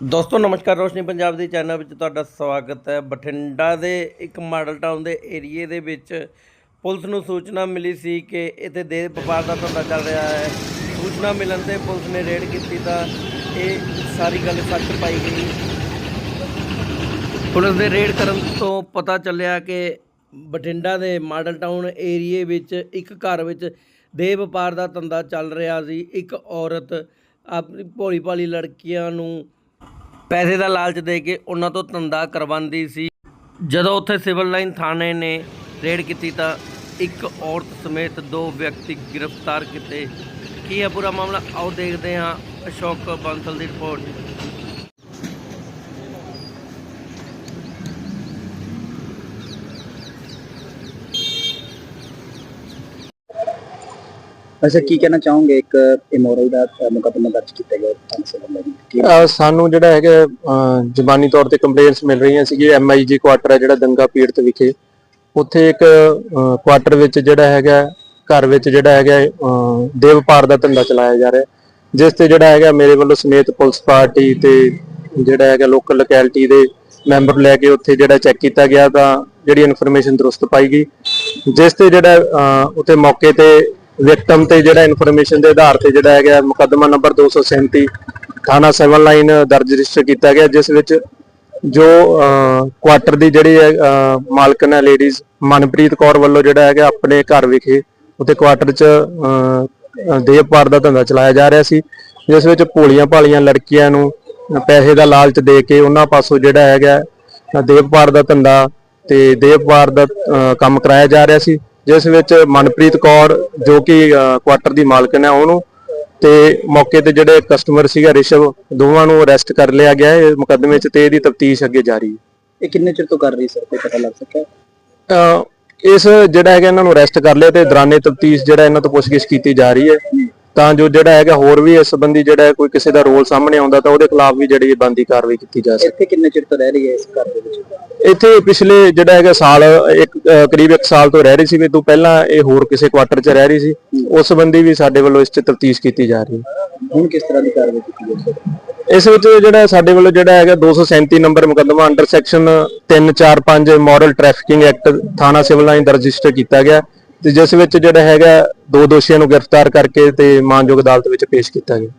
ਦੋਸਤੋ, ਨਮਸਕਾਰ, ਰੋਸ਼ਨੀ ਪੰਜਾਬ ਦੇ ਚੈਨਲ ਵਿੱਚ ਤੁਹਾਡਾ ਸਵਾਗਤ ਹੈ। ਬਠਿੰਡਾ ਦੇ ਇੱਕ ਮਾਡਲ ਟਾਊਨ ਦੇ ਏਰੀਏ ਦੇ ਵਿੱਚ ਪੁਲਿਸ ਨੂੰ ਸੂਚਨਾ ਮਿਲੀ ਸੀ ਕਿ ਇੱਥੇ ਦੇਹ ਵਪਾਰ ਦਾ ਧੰਦਾ ਚੱਲ ਰਿਹਾ ਹੈ। ਸੂਚਨਾ ਮਿਲਣ ਤੇ ਪੁਲਿਸ ਨੇ ਰੇਡ ਕੀਤੀ ਤਾਂ ਇਹ ਸਾਰੀ ਗੱਲ ਸੱਚ ਪਾਈ ਗਈ। ਪੁਲਿਸ ਦੇ ਰੇਡ ਕਰਨ ਤੋਂ ਪਤਾ ਚੱਲਿਆ ਕਿ ਬਠਿੰਡਾ ਦੇ ਮਾਡਲ ਟਾਊਨ ਏਰੀਏ ਵਿੱਚ ਇੱਕ ਘਰ ਵਿੱਚ ਦੇਹ ਵਪਾਰ ਦਾ ਧੰਦਾ ਚੱਲ ਰਿਹਾ ਸੀ। ਇੱਕ ਔਰਤ ਆਪਣੀ ਭੋਲੀ ਭਾਲੀ ਲੜਕੀਆਂ ਨੂੰ ਪੈਸੇ ਦਾ ਲਾਲਚ ਦੇ ਕੇ ਉਹਨਾਂ ਤੋਂ ਧੰਦਾ ਕਰਵਾਉਂਦੀ ਸੀ। ਜਦੋਂ ਉੱਥੇ ਸਿਵਲ ਲਾਈਨ ਥਾਣੇ ਨੇ ਰੇਡ ਕੀਤੀ ਤਾਂ ਇੱਕ ਔਰਤ ਸਮੇਤ ਦੋ ਵਿਅਕਤੀ ਗ੍ਰਿਫਤਾਰ ਕੀਤੇ। ਕੀ ਹੈ ਪੂਰਾ ਮਾਮਲਾ ਆਓ ਦੇਖਦੇ ਹਾਂ ਅਸ਼ੋਕ ਬਾਂਸਲ ਦੀ ਰਿਪੋਰਟ। ਅੱਛਾ ਕੀ ਕਹਿਣਾ ਚਾਹੋਗੇ ਇੱਕ ਇਮੋਰਲ ਦਾ ਮੁਕੱਦਮਾ ਦਰਜ ਕੀਤਾ ਗਿਆ ਤੁਹਾਨੂੰ ਸਾਨੂੰ ਜਿਹੜਾ ਹੈਗਾ ਅਹ ਤੌਰ ਤੇ ਕੰਪਲੇਂਟਸ ਮਿਲ ਰਹੀਆਂ ਸੀਗੀ ਐਮਆਈਜੀ ਕੁਆਟਰ ਹੈ ਜਿਹੜਾ ਦੰਗਾ ਪੀੜਤ ਵਿਖੇ। ਉੱਥੇ ਇੱਕ ਕੁਆਟਰ ਵਿੱਚ ਜਿਹੜਾ ਹੈਗਾ ਘਰ ਵਿੱਚ ਜਿਹੜਾ ਹੈਗਾ ਅਹ, ਦੇਵ ਵਪਾਰ ਦਾ ਧੰਦਾ ਚਲਾਇਆ ਜਾ ਰਿਹਾ। ਜਿਸ ਤੇ ਜਿਹੜਾ ਹੈਗਾ ਮੇਰੇ ਵੱਲੋਂ ਸਮੇਤ ਪੁਲਿਸ ਪਾਰਟੀ ਤੇ ਜਿਹੜਾ ਹੈਗਾ ਲੋਕਲ ਲੋਕੈਲਿਟੀ ਦੇ ਮੈਂਬਰ ਲੈ ਕੇ ਉੱਥੇ ਜਿਹੜਾ ਚੈੱਕ ਕੀਤਾ ਗਿਆ ਤਾਂ ਜਿਹੜੀ ਇਨਫੋਰਮੇਸ਼ਨ ਦਰੁਸਤ ਪਾਈ ਗਈ। ਜਿਸ ਤੇ ਜਿਹੜਾ ਉੱਥੇ ਮੌਕੇ ਤੇ ਵਿਕਟਮ ਤੇ ਜਿਹੜਾ ਇਨਫੋਰਮੇਸ਼ਨ ਦੇ ਆਧਾਰ ਤੇ ਜਿਹੜਾ ਹੈਗਾ ਮੁਕੱਦਮਾ ਨੰਬਰ 237 ਥਾਣਾ ਸਿਵਲ ਲਾਈਨ ਦਰਜ ਰਜਿਸਟਰ ਕੀਤਾ ਗਿਆ ਜਿਸ ਵਿੱਚ ਜੋ ਕੁਆਟਰ ਦੀ ਜਿਹੜੀ ਹੈ, ਹੈ ਲੇਡੀਜ਼ ਮਨਪ੍ਰੀਤ ਕੌਰ ਵੱਲੋਂ ਜਿਹੜਾ ਹੈਗਾ ਆਪਣੇ ਘਰ ਵਿਖੇ ਉੱਥੇ ਕੁਆਟਰ 'ਚ ਅਹ, ਅਹ, ਦੇਹ ਦਾ ਧੰਦਾ ਚਲਾਇਆ ਜਾ ਰਿਹਾ ਸੀ ਜਿਸ ਵਿੱਚ ਭੋਲੀਆਂ ਭਾਲੀਆਂ ਲੜਕੀਆਂ ਨੂੰ ਪੈਸੇ ਦਾ ਲਾਲਚ ਦੇ ਕੇ ਉਹਨਾਂ ਪਾਸੋਂ ਜਿਹੜਾ ਹੈਗਾ ਅਹ, ਦੇਹ ਦਾ ਧੰਦਾ ਤੇ ਦੇਹ ਵਪਾਰ ਦਾ ਕੰਮ ਕਰਾਇਆ ਜਾ ਰਿਹਾ ਸੀ। ਜਿਸ ਵਿੱਚ ਮਨਪ੍ਰੀਤ ਕੌਰ ਜੋ ਕਿ ਕੁਆਟਰ ਦੀ ਮਾਲਕਣ ਹੈ ਉਹਨੂੰ ਤੇ ਮੌਕੇ ਤੇ ਜਿਹੜੇ ਕਸਟਮਰ ਸੀਗਾ ਰਿਸ਼ਵ ਦੋਵਾਂ ਨੂੰ ਅਰੈਸਟ ਕਰ ਲਿਆ ਗਿਆ ਹੈ। ਇਹ ਮੁਕੱਦਮੇ 'ਚ ਤੇ ਇਹਦੀ ਤਫਤੀਸ਼ ਅੱਗੇ ਜਾਰੀ ਹੈ। ਇਹ ਕਿੰਨੇ ਚਿਰ ਤੋਂ ਕਰ ਰਹੀ ਸਰ? ਕੋਈ ਪਤਾ ਲੱਗ ਸਕਿਆ? ਇਸ ਜਿਹੜਾ ਹੈਗਾ ਇਹਨਾਂ ਨੂੰ ਅਰੈਸਟ ਕਰ ਲਿਆ ਤੇ ਦੌਰਾਨੇ ਤਫਤੀਸ਼ ਜਿਹੜਾ ਇਹਨਾਂ ਤੋਂ ਪੁੱਛਗਿੱਛ ਕੀਤੀ ਜਾ ਰਹੀ ਹੈ। ਤਾਂ ਜੋ ਜਿਹੜਾ ਹੈਗਾ ਹੋਰ ਵੀ ਇਸ ਸੰਬੰਧੀ ਜਿਹੜਾ ਕੋਈ ਕਿਸੇ ਦਾ ਰੋਲ ਸਾਹਮਣੇ ਆਉਂਦਾ ਤਾਂ ਉਹਦੇ ਖਿਲਾਫ ਵੀ ਜਿਹੜੀ ਬੰਦੀ ਕਾਰਵਾਈ ਕੀਤੀ ਜਾ ਸਕੇ ਇੱਥੇ ਕਿੰਨੇ ਚਿਰ ਤੋਂ ਰਹਿ ਰਹੀ ਹੈ ਇਸ ਘਰ ਦੇ ਵਿੱਚ? ਇੱਥੇ ਪਿਛਲੇ ਜਿਹੜਾ ਹੈਗਾ ਸਾਲ ਇੱਕ ਕਰੀਬ 1 ਸਾਲ ਤੋਂ ਰਹਿ ਰਹੀ ਸੀ। ਵੀ ਤੋਂ ਪਹਿਲਾਂ ਇਹ ਹੋਰ ਕਿਸੇ ਕੁਆਟਰ 'ਚ ਰਹਿ ਰਹੀ ਸੀ। ਉਸ ਸੰਬੰਧੀ ਵੀ ਸਾਡੇ ਵੱਲੋਂ ਇਸ 'ਚ ਤਫਤੀਸ਼ ਕੀਤੀ ਜਾ ਰਹੀ ਹੈ। ਹੁਣ ਕਿਸ ਤਰ੍ਹਾਂ ਦੀ ਕਾਰਵਾਈ ਕੀਤੀ ਗਈ ਸਰ ਇਸ ਵਿੱਚ ਜਿਹੜਾ ਸਾਡੇ ਵੱਲੋਂ ਜਿਹੜਾ ਹੈਗਾ 237 ਨੰਬਰ ਮੁਕੱਦਮਾ under section 345 moral trafficking act ਥਾਣਾ ਸਿਵਲ ਲਾਈਨ ਰਜਿਸਟਰ ਕੀਤਾ ਗਿਆ। ਤੇ ਜਿਸ ਵਿੱਚ ਜਿਹੜਾ ਹੈਗਾ ਦੋ ਦੋਸ਼ੀਆਂ ਨੂੰ ਗ੍ਰਿਫਤਾਰ ਕਰਕੇ ਤੇ ਮਾਨਯੋਗ ਅਦਾਲਤ ਵਿੱਚ ਪੇਸ਼ ਕੀਤਾ ਗਿਆ।